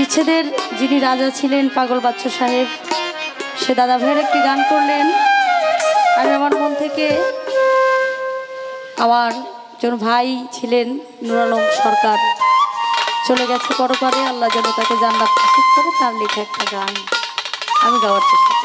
বিচ্ছেদের যিনি রাজা ছিলেন পাগল বাচ্চা সাহেব, সে দাদা ভাইয়ের একটি গান করলেন। আমি আমার মন থেকে আমার যেন ভাই ছিলেন নুরালম সরকার। চলে গেছে পরপারে, আল্লাহ যেন তাকে জান্নাত করে, তার লেখা একটা গান আমি গাওয়ার চেষ্টা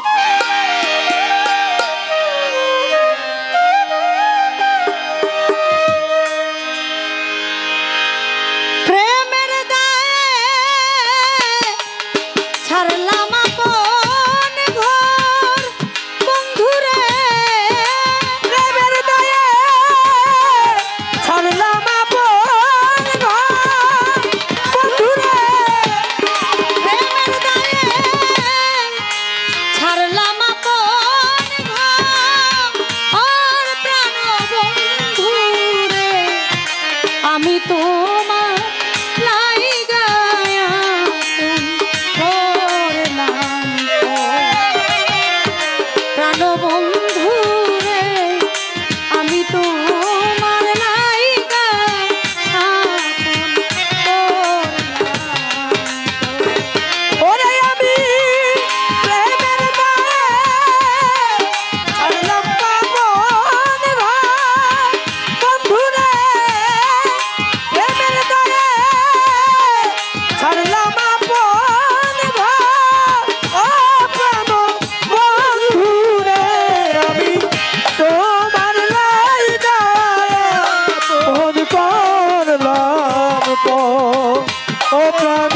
Baba.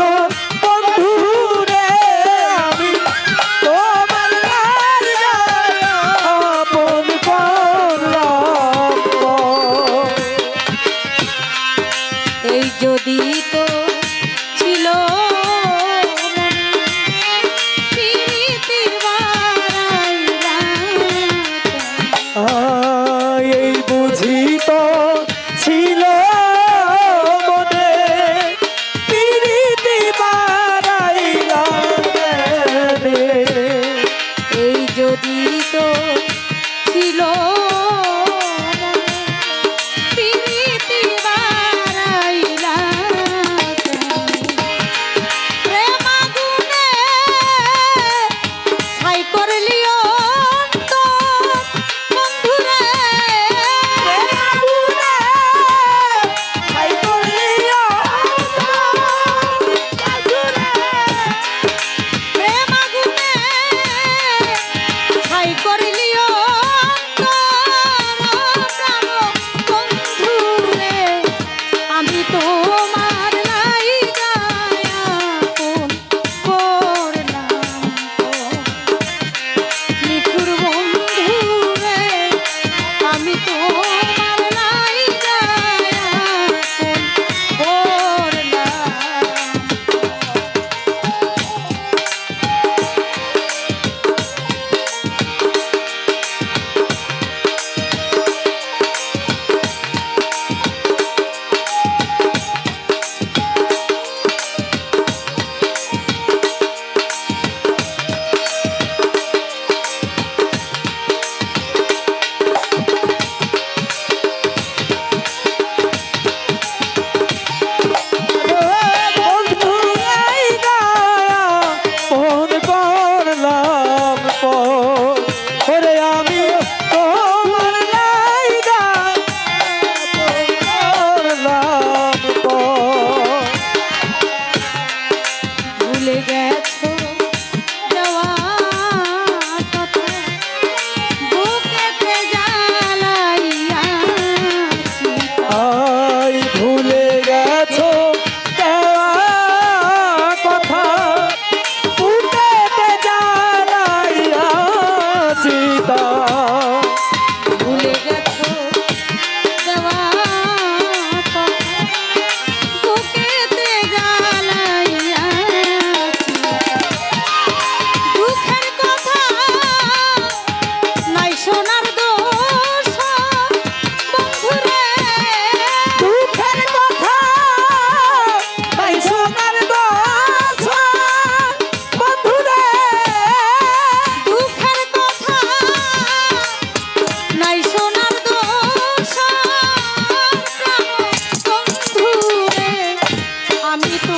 i me.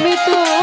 আমি তো